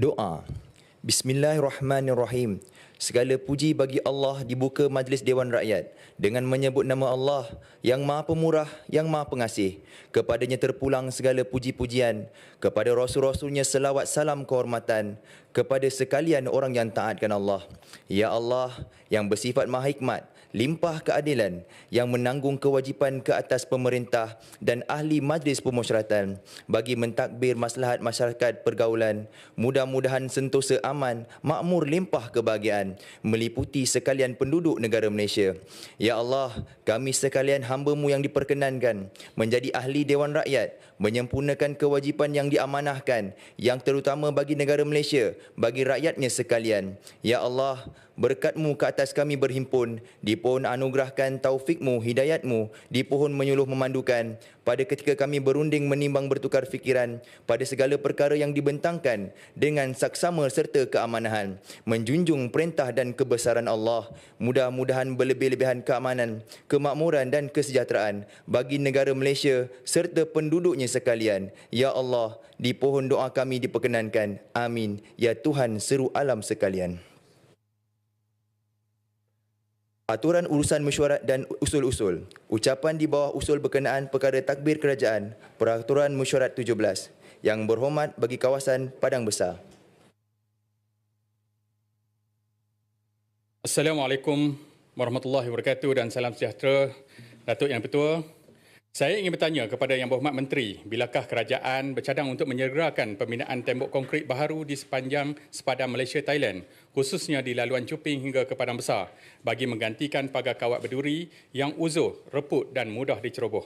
Doa. Bismillahirrahmanirrahim. Segala puji bagi Allah dibuka majlis Dewan Rakyat dengan menyebut nama Allah yang Maha Pemurah, yang Maha Pengasih. Kepadanya terpulang segala puji-pujian, kepada Rasul-Rasulnya selawat salam kehormatan, kepada sekalian orang yang taatkan Allah. Ya Allah yang bersifat Maha Hikmat, limpah keadilan yang menanggung kewajipan ke atas pemerintah dan ahli majlis pemusyawaratan bagi mentadbir maslahat masyarakat pergaulan. Mudah-mudahan sentosa aman makmur limpah kebahagiaan meliputi sekalian penduduk negara Malaysia. Ya Allah kami sekalian hamba-Mu yang diperkenankan menjadi ahli dewan rakyat menyempurnakan kewajipan yang diamanahkan yang terutama bagi negara Malaysia bagi rakyatnya sekalian. Ya Allah berkatmu ke atas kami berhimpun, di pohon anugerahkan taufikmu, hidayatmu, di pohon menyuluh memandukan, pada ketika kami berunding menimbang bertukar fikiran, pada segala perkara yang dibentangkan dengan saksama serta keamanahan, menjunjung perintah dan kebesaran Allah, mudah-mudahan berlebih-lebihan keamanan, kemakmuran dan kesejahteraan bagi negara Malaysia serta penduduknya sekalian. Ya Allah, di pohon doa kami diperkenankan. Amin. Ya Tuhan seru alam sekalian. Aturan urusan mesyuarat dan usul-usul. Ucapan di bawah usul berkenaan perkara takbir kerajaan, peraturan mesyuarat 17 yang berhormat bagi kawasan Padang Besar. Assalamualaikum warahmatullahi wabarakatuh dan salam sejahtera Datuk Yang Ketua, saya ingin bertanya kepada Yang Berhormat Menteri, bilakah kerajaan bercadang untuk menyegerakan pembinaan tembok konkrit baharu di sepanjang sepadan Malaysia-Thailand, khususnya di laluan Cuping hingga ke Padang Besar, bagi menggantikan pagar kawat berduri yang uzur, reput dan mudah diceroboh.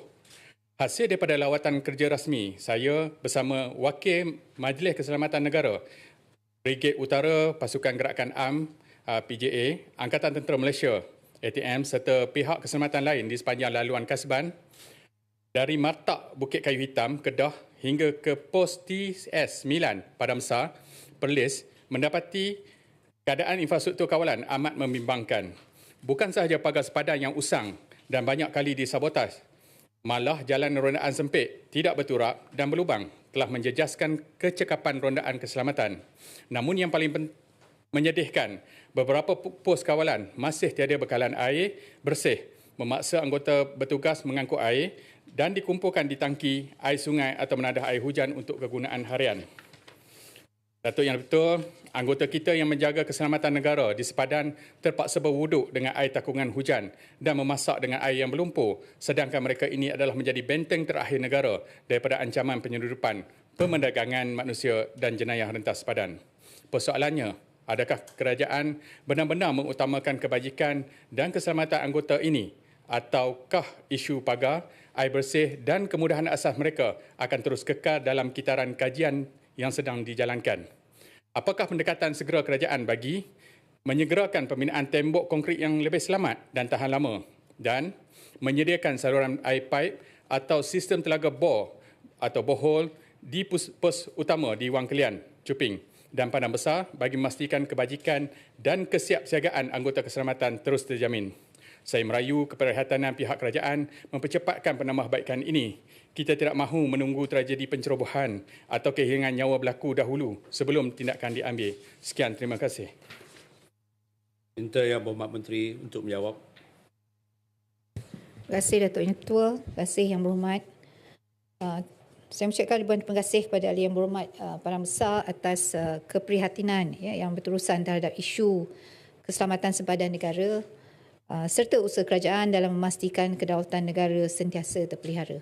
Hasil daripada lawatan kerja rasmi, saya bersama Wakil Majlis Keselamatan Negara, Brigade Utara Pasukan Gerakan AM, uh, PJA, Angkatan Tentera Malaysia, ATM serta pihak keselamatan lain di sepanjang laluan Kasban dari Martak Bukit Kayu Hitam, Kedah hingga ke pos TS 9 Padang Besar, Perlis mendapati keadaan infrastruktur kawalan amat membimbangkan. Bukan sahaja pagar sepadan yang usang dan banyak kali disabotaj, malah jalan rondaan sempit, tidak berturak dan berlubang telah menjejaskan kecekapan rondaan keselamatan. Namun yang paling menyedihkan, beberapa pos kawalan masih tiada bekalan air bersih memaksa anggota bertugas mengangkut air dan dikumpulkan di tangki air sungai atau menadah air hujan untuk kegunaan harian. Datuk Yang Betul, anggota kita yang menjaga keselamatan negara di sepadan terpaksa berwuduk dengan air takungan hujan dan memasak dengan air yang berlumpur sedangkan mereka ini adalah menjadi benteng terakhir negara daripada ancaman penyeludupan, pemendagangan manusia dan jenayah rentas sepadan. Persoalannya, adakah kerajaan benar-benar mengutamakan kebajikan dan keselamatan anggota ini ataukah isu pagar air bersih dan kemudahan asas mereka akan terus kekal dalam kitaran kajian yang sedang dijalankan. Apakah pendekatan segera kerajaan bagi menyegerakan pembinaan tembok konkrit yang lebih selamat dan tahan lama dan menyediakan saluran air pipe atau sistem telaga bor atau bohol di pos, pos utama di Wang Kelian, Cuping dan Padang Besar bagi memastikan kebajikan dan kesiapsiagaan anggota keselamatan terus terjamin. Saya merayu keperhatianan pihak kerajaan mempercepatkan penambahbaikan ini. Kita tidak mahu menunggu tragedi pencerobohan atau kehilangan nyawa berlaku dahulu sebelum tindakan diambil. Sekian, terima kasih. Minta Yang Berhormat Menteri untuk menjawab. Terima kasih Datuk Yang Ketua. Terima kasih Yang Berhormat. Uh, saya mengucapkan ribuan terima kasih kepada Ahli Yang Berhormat uh, Padang Besar atas uh, keprihatinan ya, yang berterusan terhadap isu keselamatan sempadan negara serta usaha kerajaan dalam memastikan kedaulatan negara sentiasa terpelihara.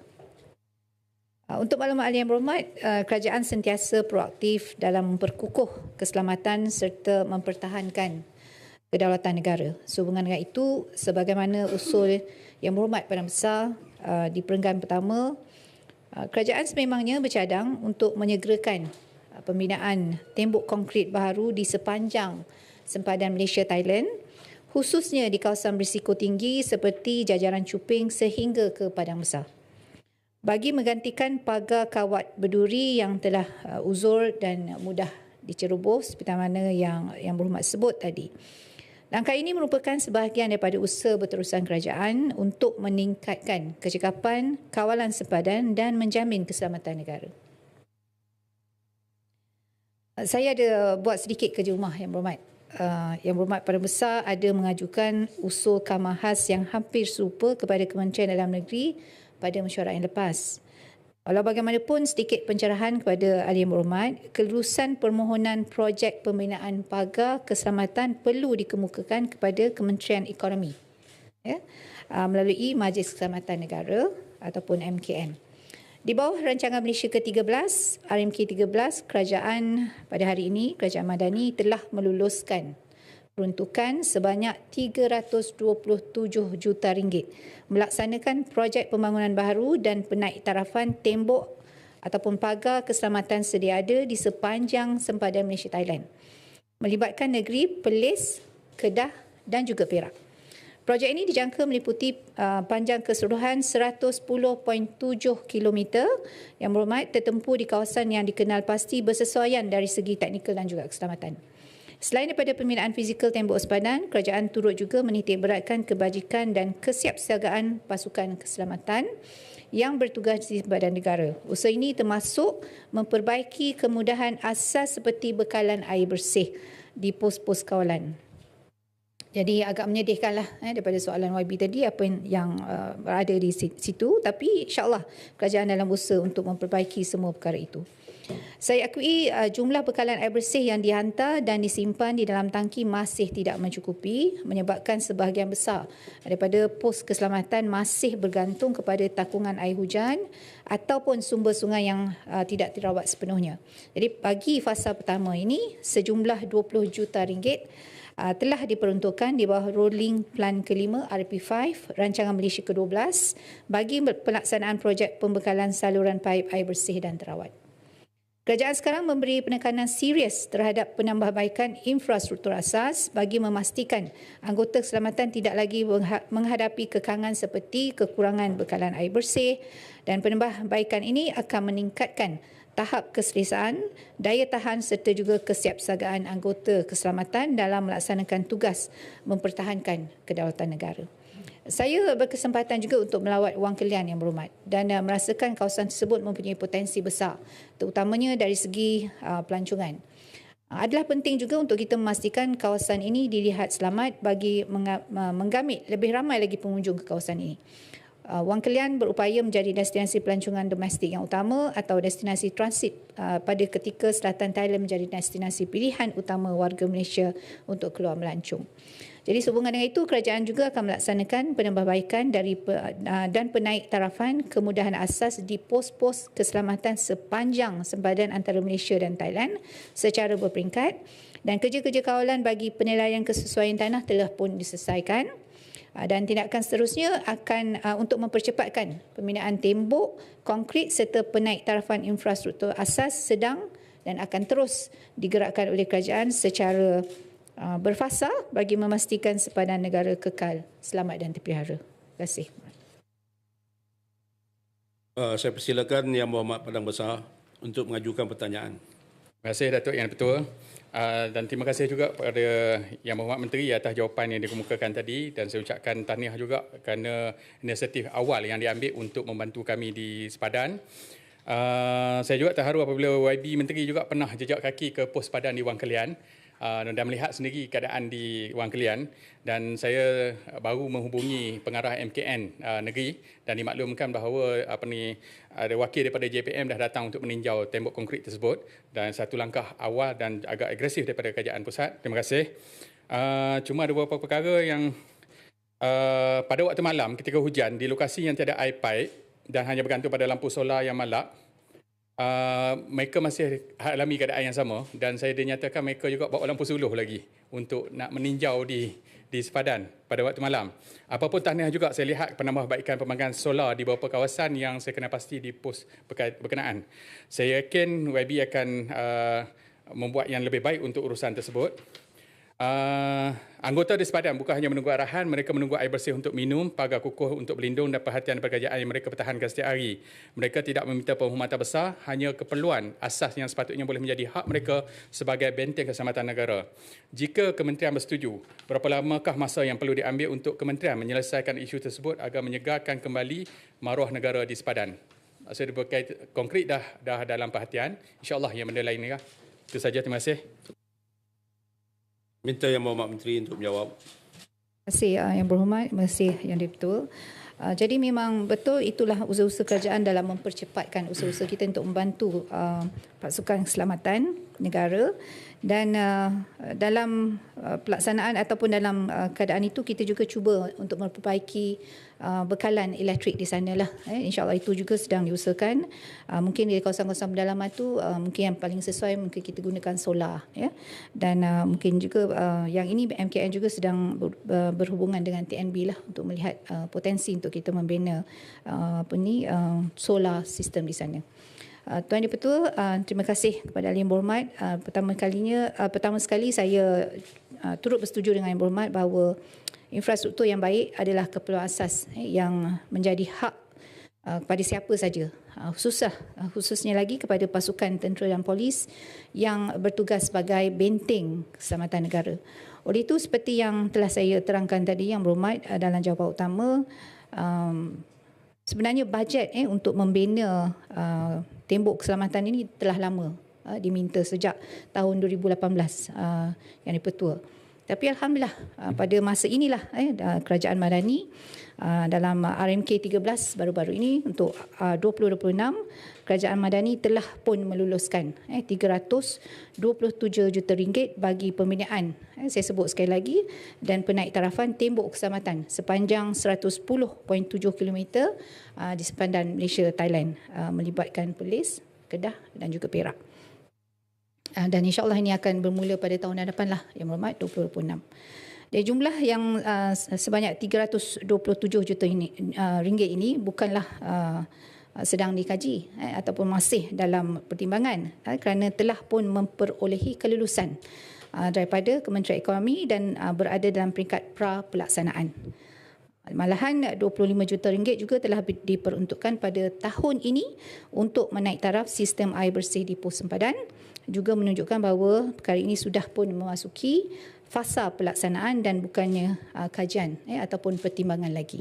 Uh, untuk maklumat ahli yang berhormat, uh, kerajaan sentiasa proaktif dalam memperkukuh keselamatan serta mempertahankan kedaulatan negara. Sehubungan dengan itu, sebagaimana usul yang berhormat pada besar di perenggan pertama, kerajaan sememangnya bercadang untuk menyegerakan pembinaan tembok konkrit baru di sepanjang sempadan Malaysia-Thailand khususnya di kawasan berisiko tinggi seperti jajaran Cuping sehingga ke Padang Besar. Bagi menggantikan pagar kawat berduri yang telah uh, uzur dan mudah diceroboh seperti mana yang yang berhormat sebut tadi. Langkah ini merupakan sebahagian daripada usaha berterusan kerajaan untuk meningkatkan kecekapan kawalan sepadan dan menjamin keselamatan negara. Saya ada buat sedikit kerja rumah yang berhormat. Uh, yang berhormat pada besar ada mengajukan usul kamahas yang hampir serupa kepada Kementerian Dalam Negeri pada mesyuarat yang lepas. Walau bagaimanapun sedikit pencerahan kepada ahli yang berhormat, kelulusan permohonan projek pembinaan pagar keselamatan perlu dikemukakan kepada Kementerian Ekonomi ya, uh, melalui Majlis Keselamatan Negara ataupun MKN. Di bawah rancangan Malaysia ke-13, RMK 13, kerajaan pada hari ini, Kerajaan Madani telah meluluskan peruntukan sebanyak 327 juta ringgit melaksanakan projek pembangunan baru dan penaik tarafan tembok ataupun pagar keselamatan sedia ada di sepanjang sempadan Malaysia Thailand melibatkan negeri Perlis, Kedah dan juga Perak. Projek ini dijangka meliputi uh, panjang keseluruhan 110.7 km yang berhormat tertempuh di kawasan yang dikenal pasti bersesuaian dari segi teknikal dan juga keselamatan. Selain daripada pembinaan fizikal tembok sepadan, kerajaan turut juga menitik beratkan kebajikan dan kesiapsiagaan pasukan keselamatan yang bertugas di badan negara. Usaha ini termasuk memperbaiki kemudahan asas seperti bekalan air bersih di pos-pos kawalan. Jadi agak menyedihkanlah eh, daripada soalan YB tadi apa yang, uh, berada di situ tapi insyaAllah kerajaan dalam usaha untuk memperbaiki semua perkara itu. Saya akui uh, jumlah bekalan air bersih yang dihantar dan disimpan di dalam tangki masih tidak mencukupi menyebabkan sebahagian besar daripada pos keselamatan masih bergantung kepada takungan air hujan ataupun sumber sungai yang uh, tidak dirawat sepenuhnya. Jadi bagi fasa pertama ini sejumlah 20 juta ringgit uh, telah diperuntukkan di bawah Rolling Plan kelima RP5 Rancangan Malaysia ke-12 bagi pelaksanaan projek pembekalan saluran paip air bersih dan terawat. Kerajaan sekarang memberi penekanan serius terhadap penambahbaikan infrastruktur asas bagi memastikan anggota keselamatan tidak lagi menghadapi kekangan seperti kekurangan bekalan air bersih dan penambahbaikan ini akan meningkatkan tahap keselesaan, daya tahan serta juga kesiapsiagaan anggota keselamatan dalam melaksanakan tugas mempertahankan kedaulatan negara. Saya berkesempatan juga untuk melawat Wang Kelian yang berhormat dan uh, merasakan kawasan tersebut mempunyai potensi besar terutamanya dari segi uh, pelancongan. Uh, adalah penting juga untuk kita memastikan kawasan ini dilihat selamat bagi menggamit lebih ramai lagi pengunjung ke kawasan ini. Uh, Wang Kelian berupaya menjadi destinasi pelancongan domestik yang utama atau destinasi transit uh, pada ketika selatan Thailand menjadi destinasi pilihan utama warga Malaysia untuk keluar melancong. Jadi sehubungan dengan itu kerajaan juga akan melaksanakan penambahbaikan dari uh, dan penaik tarafan kemudahan asas di pos-pos keselamatan sepanjang sempadan antara Malaysia dan Thailand secara berperingkat dan kerja-kerja kawalan bagi penilaian kesesuaian tanah telah pun diselesaikan dan tindakan seterusnya akan uh, untuk mempercepatkan pembinaan tembok, konkrit serta penaik tarafan infrastruktur asas sedang dan akan terus digerakkan oleh kerajaan secara Ah, berfasa bagi memastikan sepadan negara kekal, selamat dan terpelihara. Terima kasih. Uh, saya persilakan Yang Berhormat Padang Besar untuk mengajukan pertanyaan. Terima kasih Datuk Yang Betul. Uh, dan terima kasih juga kepada Yang Berhormat Menteri atas jawapan yang dikemukakan tadi dan saya ucapkan tahniah juga kerana inisiatif awal yang diambil untuk membantu kami di sepadan. Uh, saya juga terharu apabila YB Menteri juga pernah jejak kaki ke pos sepadan di Wang Kelian uh, dan melihat sendiri keadaan di Wang Kelian dan saya baru menghubungi pengarah MKN uh, negeri dan dimaklumkan bahawa apa ni ada wakil daripada JPM dah datang untuk meninjau tembok konkrit tersebut dan satu langkah awal dan agak agresif daripada kerajaan pusat. Terima kasih. Uh, cuma ada beberapa perkara yang uh, pada waktu malam ketika hujan di lokasi yang tiada air pipe dan hanya bergantung pada lampu solar yang malap uh, mereka masih alami keadaan yang sama dan saya dinyatakan mereka juga bawa lampu suluh lagi untuk nak meninjau di di sepadan pada waktu malam. Apapun tahniah juga saya lihat penambahbaikan pembangunan solar di beberapa kawasan yang saya kena pasti di pos berkenaan. Saya yakin YB akan uh, membuat yang lebih baik untuk urusan tersebut. Uh, anggota di sepadan bukan hanya menunggu arahan, mereka menunggu air bersih untuk minum, pagar kukuh untuk berlindung dan perhatian pekerjaan yang mereka pertahankan setiap hari. Mereka tidak meminta penghormatan besar, hanya keperluan asas yang sepatutnya boleh menjadi hak mereka sebagai benteng keselamatan negara. Jika kementerian bersetuju, berapa lamakah masa yang perlu diambil untuk kementerian menyelesaikan isu tersebut agar menyegarkan kembali maruah negara di sepadan? Maksud berkait konkret dah dah dalam perhatian, insyaAllah yang benda lain ni lah. Itu saja, terima kasih. Minta Yang Berhormat Menteri untuk menjawab. Terima kasih uh, Yang Berhormat, terima kasih Yang Dipertua. Uh, jadi memang betul itulah usaha-usaha kerajaan dalam mempercepatkan usaha-usaha kita untuk membantu uh, pasukan keselamatan negara dan dalam pelaksanaan ataupun dalam keadaan itu kita juga cuba untuk memperbaiki uh, bekalan elektrik di sana lah. Eh, InsyaAllah itu juga sedang diusahakan. Uh, mungkin di kawasan-kawasan pedalaman itu uh, mungkin yang paling sesuai mungkin kita gunakan solar. Ya. Dan uh, mungkin juga uh, yang ini MKN juga sedang ber, uh, berhubungan dengan TNB lah untuk melihat uh, potensi untuk kita membina uh, apa ni uh, solar system di sana. Uh, Tuan Dipertua, uh, terima kasih kepada Ahli Yang Berhormat. Uh, pertama kalinya, uh, pertama sekali saya uh, turut bersetuju dengan Yang Berhormat bahawa infrastruktur yang baik adalah keperluan asas eh, yang menjadi hak uh, kepada siapa saja. Uh, khususnya, uh, khususnya lagi kepada pasukan tentera dan polis yang bertugas sebagai benteng keselamatan negara. Oleh itu, seperti yang telah saya terangkan tadi Yang Berhormat dalam jawapan utama, um, sebenarnya bajet eh, untuk membina uh, tembok keselamatan ini telah lama uh, diminta sejak tahun 2018 uh, yang dipertua. Tapi alhamdulillah uh, pada masa inilah eh, kerajaan Madani uh, dalam RMK 13 baru-baru ini untuk uh, 2026 kerajaan Madani telah pun meluluskan eh, 327 juta ringgit bagi pembinaan eh, saya sebut sekali lagi dan penaik tarafan tembok keselamatan sepanjang 110.7 km di sepandan Malaysia Thailand melibatkan Perlis, Kedah dan juga Perak. Uh, dan insyaAllah ini akan bermula pada tahun hadapan lah yang berhormat 2026. Dan jumlah yang uh, sebanyak 327 juta ini, uh, ringgit ini bukanlah uh, sedang dikaji eh, ataupun masih dalam pertimbangan eh, kerana telah pun memperolehi kelulusan uh, daripada Kementerian Ekonomi dan uh, berada dalam peringkat pra pelaksanaan. Malahan 25 juta ringgit juga telah diperuntukkan pada tahun ini untuk menaik taraf sistem air bersih di pos sempadan juga menunjukkan bahawa perkara ini sudah pun memasuki fasa pelaksanaan dan bukannya uh, kajian eh, ataupun pertimbangan lagi.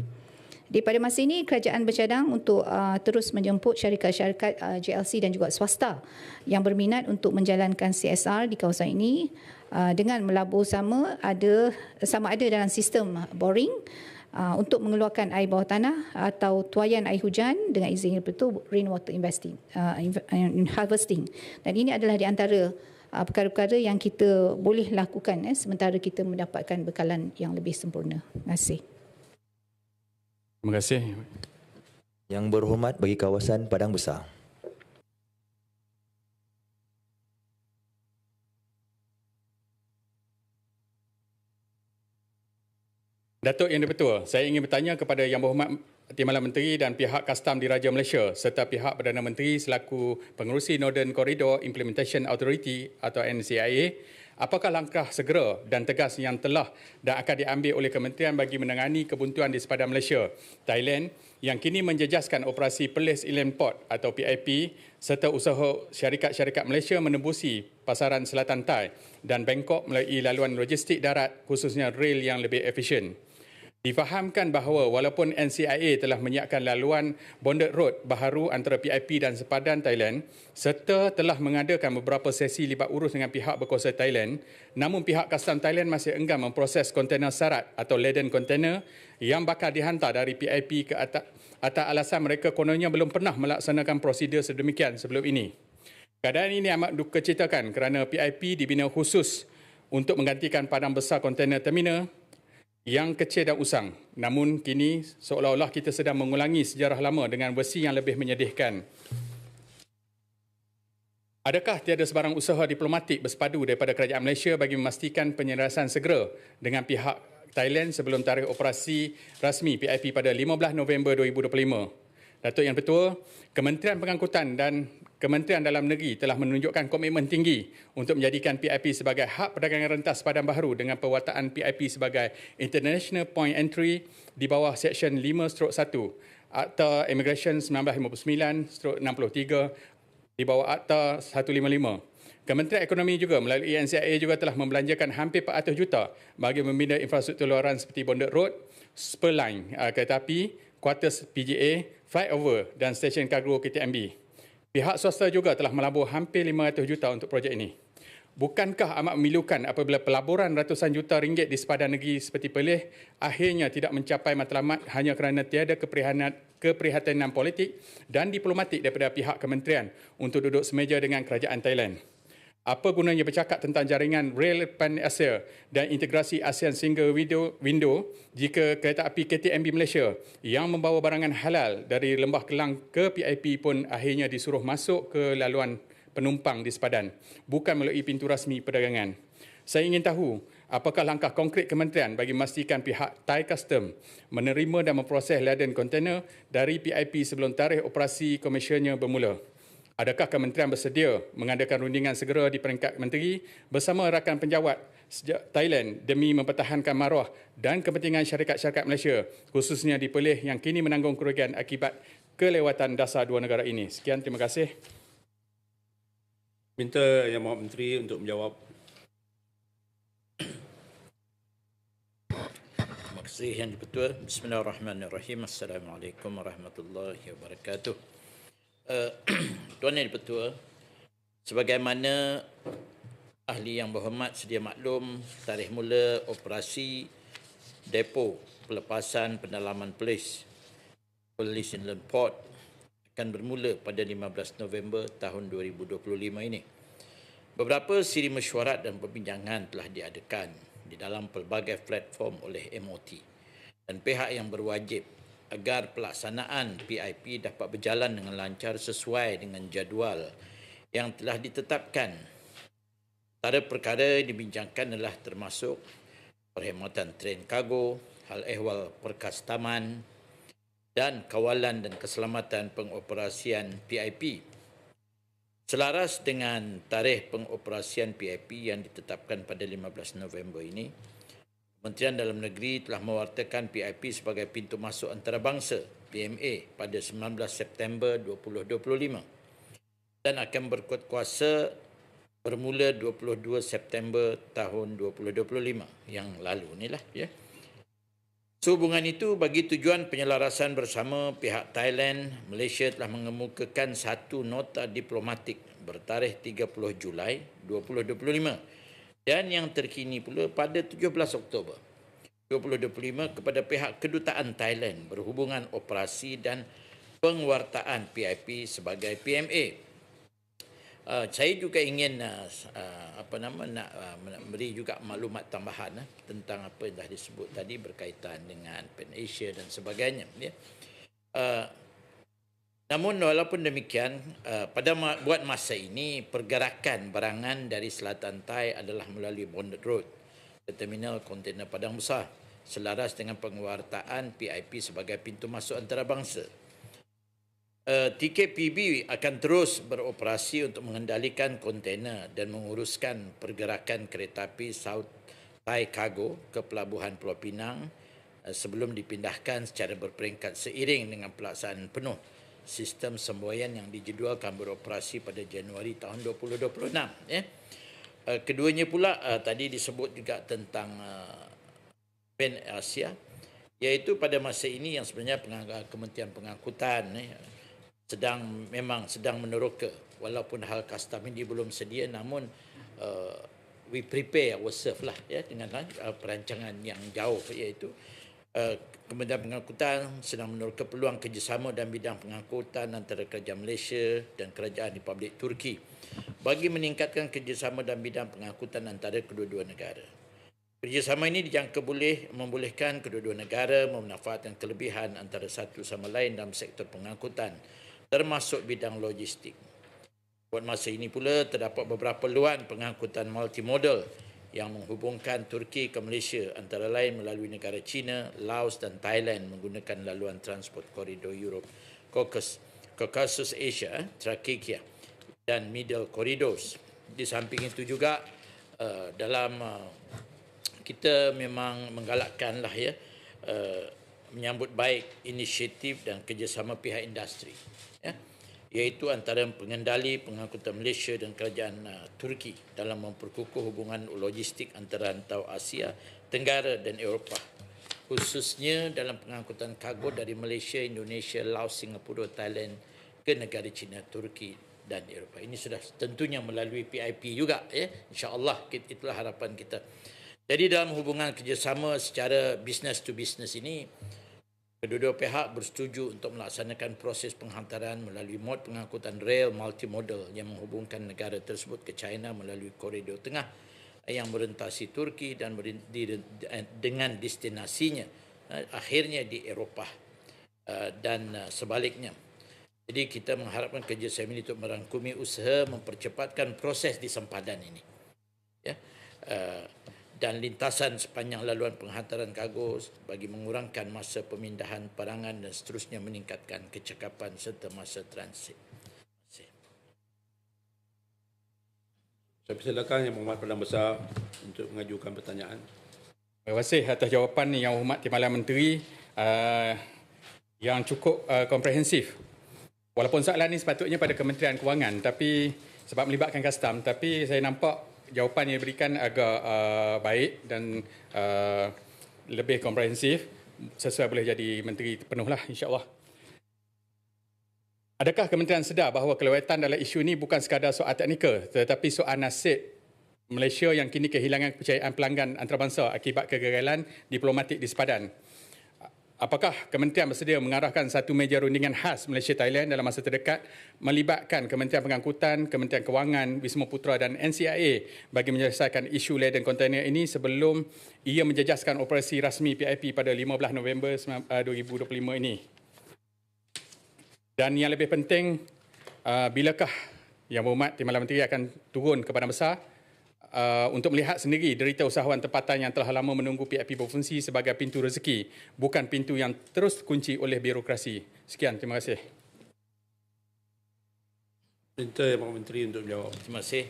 Di pada masa ini kerajaan bercadang untuk uh, terus menjemput syarikat-syarikat uh, JLC dan juga swasta yang berminat untuk menjalankan CSR di kawasan ini uh, dengan melabur sama ada sama ada dalam sistem boring uh, untuk mengeluarkan air bawah tanah atau tuayan air hujan dengan izin betul rainwater investing uh, harvesting dan ini adalah di antara uh, perkara-perkara yang kita boleh lakukan eh, sementara kita mendapatkan bekalan yang lebih sempurna. Terima kasih. Terima kasih. Yang berhormat bagi kawasan Padang Besar. Datuk Yang Dipertua, saya ingin bertanya kepada Yang Berhormat Timbalan Menteri dan pihak kastam Diraja Malaysia serta pihak Perdana Menteri selaku pengerusi Northern Corridor Implementation Authority atau NCIA apakah langkah segera dan tegas yang telah dan akan diambil oleh kementerian bagi menangani kebuntuan di sepadan Malaysia, Thailand yang kini menjejaskan operasi Perlis Inland Port atau PIP serta usaha syarikat-syarikat Malaysia menembusi pasaran Selatan Thai dan Bangkok melalui laluan logistik darat khususnya rail yang lebih efisien. Difahamkan bahawa walaupun NCIA telah menyiapkan laluan bonded road baharu antara PIP dan sepadan Thailand serta telah mengadakan beberapa sesi libat urus dengan pihak berkuasa Thailand, namun pihak kastam Thailand masih enggan memproses kontena syarat atau laden container yang bakal dihantar dari PIP ke atas, atas alasan mereka kononnya belum pernah melaksanakan prosedur sedemikian sebelum ini. Keadaan ini amat duka citakan kerana PIP dibina khusus untuk menggantikan padang besar kontena terminal yang kecil dan usang. Namun kini seolah-olah kita sedang mengulangi sejarah lama dengan versi yang lebih menyedihkan. Adakah tiada sebarang usaha diplomatik bersepadu daripada kerajaan Malaysia bagi memastikan penyelarasan segera dengan pihak Thailand sebelum tarikh operasi rasmi PIP pada 15 November 2025? Datuk Yang Pertua, Kementerian Pengangkutan dan Kementerian Dalam Negeri telah menunjukkan komitmen tinggi untuk menjadikan PIP sebagai hak perdagangan rentas padan baharu dengan perwataan PIP sebagai International Point Entry di bawah Seksyen 5-1 Akta Immigration 1959-63 di bawah Akta 155. Kementerian Ekonomi juga melalui NCIA juga telah membelanjakan hampir 400 juta bagi membina infrastruktur luaran seperti bonded road, spur line, uh, kereta api, quarters PGA, flyover dan stesen kargo KTMB. Pihak swasta juga telah melabur hampir 500 juta untuk projek ini. Bukankah amat memilukan apabila pelaburan ratusan juta ringgit di sepadan negeri seperti Perlis akhirnya tidak mencapai matlamat hanya kerana tiada keprihatinan, keprihatinan politik dan diplomatik daripada pihak kementerian untuk duduk semeja dengan kerajaan Thailand? Apa gunanya bercakap tentang jaringan Rail Pan Asia dan integrasi ASEAN Single Window, window jika kereta api KTMB Malaysia yang membawa barangan halal dari Lembah Kelang ke PIP pun akhirnya disuruh masuk ke laluan penumpang di sepadan, bukan melalui pintu rasmi perdagangan. Saya ingin tahu, apakah langkah konkret kementerian bagi memastikan pihak Thai Custom menerima dan memproses laden kontena dari PIP sebelum tarikh operasi komersialnya bermula? Adakah kementerian bersedia mengadakan rundingan segera di peringkat menteri bersama rakan penjawat sejak Thailand demi mempertahankan maruah dan kepentingan syarikat-syarikat Malaysia khususnya di Perlis yang kini menanggung kerugian akibat kelewatan dasar dua negara ini. Sekian, terima kasih. Minta Yang Mohd Menteri untuk menjawab. Terima kasih Yang Dipertua. Bismillahirrahmanirrahim. Assalamualaikum warahmatullahi wabarakatuh. Uh, Tuan Yang Dipertua, sebagaimana ahli yang berhormat sedia maklum, tarikh mula operasi depo pelepasan pendalaman polis Police Inland Port akan bermula pada 15 November tahun 2025 ini. Beberapa siri mesyuarat dan perbincangan telah diadakan di dalam pelbagai platform oleh MOT dan pihak yang berwajib agar pelaksanaan PIP dapat berjalan dengan lancar sesuai dengan jadual yang telah ditetapkan. Antara perkara yang dibincangkan adalah termasuk perkhidmatan tren kargo, hal ehwal perkastaman, dan kawalan dan keselamatan pengoperasian PIP. Selaras dengan tarikh pengoperasian PIP yang ditetapkan pada 15 November ini, Kementerian Dalam Negeri telah mewartakan PIP sebagai pintu masuk antarabangsa PMA pada 19 September 2025 dan akan berkuat kuasa bermula 22 September tahun 2025 yang lalu inilah ya. Sehubungan itu, bagi tujuan penyelarasan bersama pihak Thailand, Malaysia telah mengemukakan satu nota diplomatik bertarikh 30 Julai 2025 dan yang terkini pula pada 17 Oktober 2025 kepada pihak kedutaan Thailand berhubungan operasi dan penguartaan PIP sebagai PMA. Uh, saya juga ingin uh, apa nama nak uh, beri juga maklumat tambahan uh, tentang apa yang dah disebut tadi berkaitan dengan Pan Asia dan sebagainya ya. Uh, namun walaupun demikian uh, pada buat masa ini pergerakan barangan dari selatan Thai adalah melalui Bonded Road ke terminal kontainer Padang Besar selaras dengan penguartaan PIP sebagai pintu masuk antarabangsa. Uh, TKPB akan terus beroperasi untuk mengendalikan kontainer dan menguruskan pergerakan kereta api South Thai Cargo ke pelabuhan Pulau Pinang uh, sebelum dipindahkan secara berperingkat seiring dengan pelaksanaan penuh sistem semboyan yang dijadualkan beroperasi pada Januari tahun 2026 ya. Uh, keduanya pula uh, tadi disebut juga tentang uh, Pan Asia iaitu pada masa ini yang sebenarnya pengang- Kementerian Pengangkutan eh, sedang memang sedang meneroka walaupun hal custom ini belum sedia namun uh, we prepare ourselves lah ya dengan uh, perancangan yang jauh iaitu uh, Kementerian Pengangkutan sedang meneroka peluang kerjasama dalam bidang pengangkutan antara kerajaan Malaysia dan kerajaan Republik Turki bagi meningkatkan kerjasama dalam bidang pengangkutan antara kedua-dua negara. Kerjasama ini dijangka boleh membolehkan kedua-dua negara memanfaatkan kelebihan antara satu sama lain dalam sektor pengangkutan termasuk bidang logistik. Buat masa ini pula terdapat beberapa peluang pengangkutan multimodal yang menghubungkan Turki ke Malaysia antara lain melalui negara China, Laos dan Thailand menggunakan laluan transport koridor Europe, Caucasus, Caucasus Asia, Trachekia dan Middle Corridors. Di samping itu juga uh, dalam uh, kita memang menggalakkanlah ya menyambut baik inisiatif dan kerjasama pihak industri iaitu antara pengendali pengangkutan Malaysia dan kerajaan uh, Turki dalam memperkukuh hubungan logistik antara rantau Asia Tenggara dan Eropah khususnya dalam pengangkutan kargo dari Malaysia, Indonesia, Laos, Singapura, Thailand ke negara China, Turki dan Eropah. Ini sudah tentunya melalui PIP juga ya. Insya-Allah itulah harapan kita. Jadi dalam hubungan kerjasama secara business to business ini kedua-dua pihak bersetuju untuk melaksanakan proses penghantaran melalui mod pengangkutan rail multimodal yang menghubungkan negara tersebut ke China melalui koridor tengah yang merentasi Turki dan di- dengan destinasinya eh, akhirnya di Eropah eh, dan eh, sebaliknya. Jadi kita mengharapkan kerjasama ini untuk merangkumi usaha mempercepatkan proses di sempadan ini. Ya. Uh, dan lintasan sepanjang laluan penghantaran kargo bagi mengurangkan masa pemindahan barangan dan seterusnya meningkatkan kecekapan serta masa transit. Terima kasih. Saya persilakan Yang Berhormat Perdana Besar untuk mengajukan pertanyaan. Terima kasih atas jawapan Yang Hormat Timbalan Menteri uh, yang cukup uh, komprehensif. Walaupun soalan ini sepatutnya pada Kementerian Kewangan tapi sebab melibatkan custom tapi saya nampak jawapan yang diberikan agak uh, baik dan uh, lebih komprehensif sesuai boleh jadi menteri penuhlah insya-Allah. Adakah kementerian sedar bahawa kelewetan dalam isu ini bukan sekadar soal teknikal tetapi soal nasib Malaysia yang kini kehilangan kepercayaan pelanggan antarabangsa akibat kegagalan diplomatik di sepadan. Apakah kementerian bersedia mengarahkan satu meja rundingan khas Malaysia Thailand dalam masa terdekat melibatkan Kementerian Pengangkutan, Kementerian Kewangan, Wisma Putra dan NCIA bagi menyelesaikan isu laden kontainer ini sebelum ia menjejaskan operasi rasmi PIP pada 15 November 2025 ini? Dan yang lebih penting, uh, bilakah Yang Berhormat Timbalan Menteri akan turun ke Badan Besar uh, untuk melihat sendiri derita usahawan tempatan yang telah lama menunggu PIP berfungsi sebagai pintu rezeki, bukan pintu yang terus kunci oleh birokrasi. Sekian, terima kasih. Minta Yang Berhormat Menteri untuk menjawab. Terima kasih.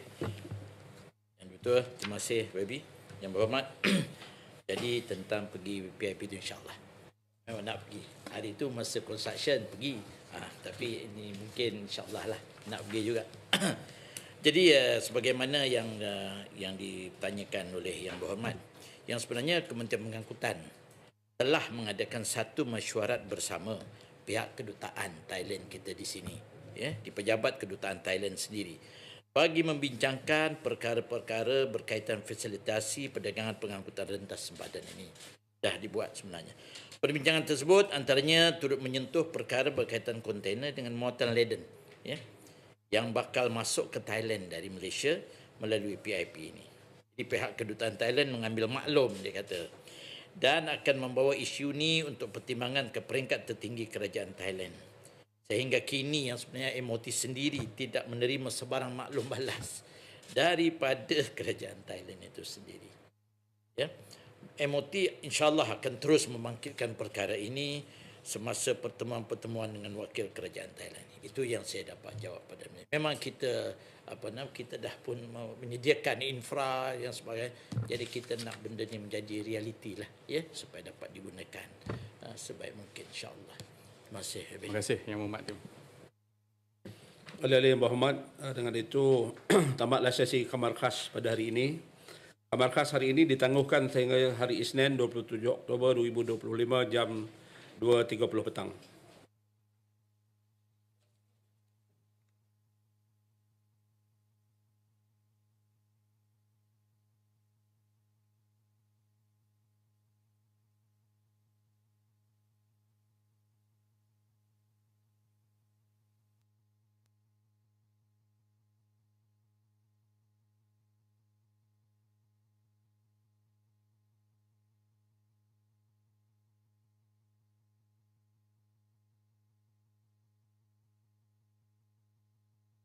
Yang betul, terima kasih Baby. Yang berhormat. Jadi tentang pergi PIP itu insyaAllah. Memang nak pergi. Hari itu masa construction pergi. Ha, tapi ini mungkin insyaAllah lah nak pergi juga. Jadi uh, sebagaimana yang uh, yang ditanyakan oleh yang berhormat, yang sebenarnya Kementerian Pengangkutan telah mengadakan satu mesyuarat bersama pihak kedutaan Thailand kita di sini, ya, di pejabat kedutaan Thailand sendiri bagi membincangkan perkara-perkara berkaitan fasilitasi perdagangan pengangkutan rentas sempadan ini. Dah dibuat sebenarnya. Perbincangan tersebut antaranya turut menyentuh perkara berkaitan kontainer dengan muatan laden, ya yang bakal masuk ke Thailand dari Malaysia melalui PIP ini. Jadi pihak kedutaan Thailand mengambil maklum dia kata dan akan membawa isu ini untuk pertimbangan ke peringkat tertinggi kerajaan Thailand. Sehingga kini yang sebenarnya MOT sendiri tidak menerima sebarang maklum balas daripada kerajaan Thailand itu sendiri. Ya. MOT insyaAllah akan terus membangkitkan perkara ini semasa pertemuan-pertemuan dengan wakil kerajaan Thailand. Itu yang saya dapat jawab pada mereka. Memang kita apa nama kita dah pun mau menyediakan infra yang sebagainya. Jadi kita nak benda ni menjadi realiti lah ya supaya dapat digunakan uh, sebaik mungkin insya-Allah. Terima kasih. Habib. Terima kasih Yang Berhormat. Oleh Yang Berhormat, eh, dengan itu tamatlah sesi kamar khas pada hari ini. Kamar khas hari ini ditangguhkan sehingga hari Isnin 27 Oktober 2025 jam 2.30 petang.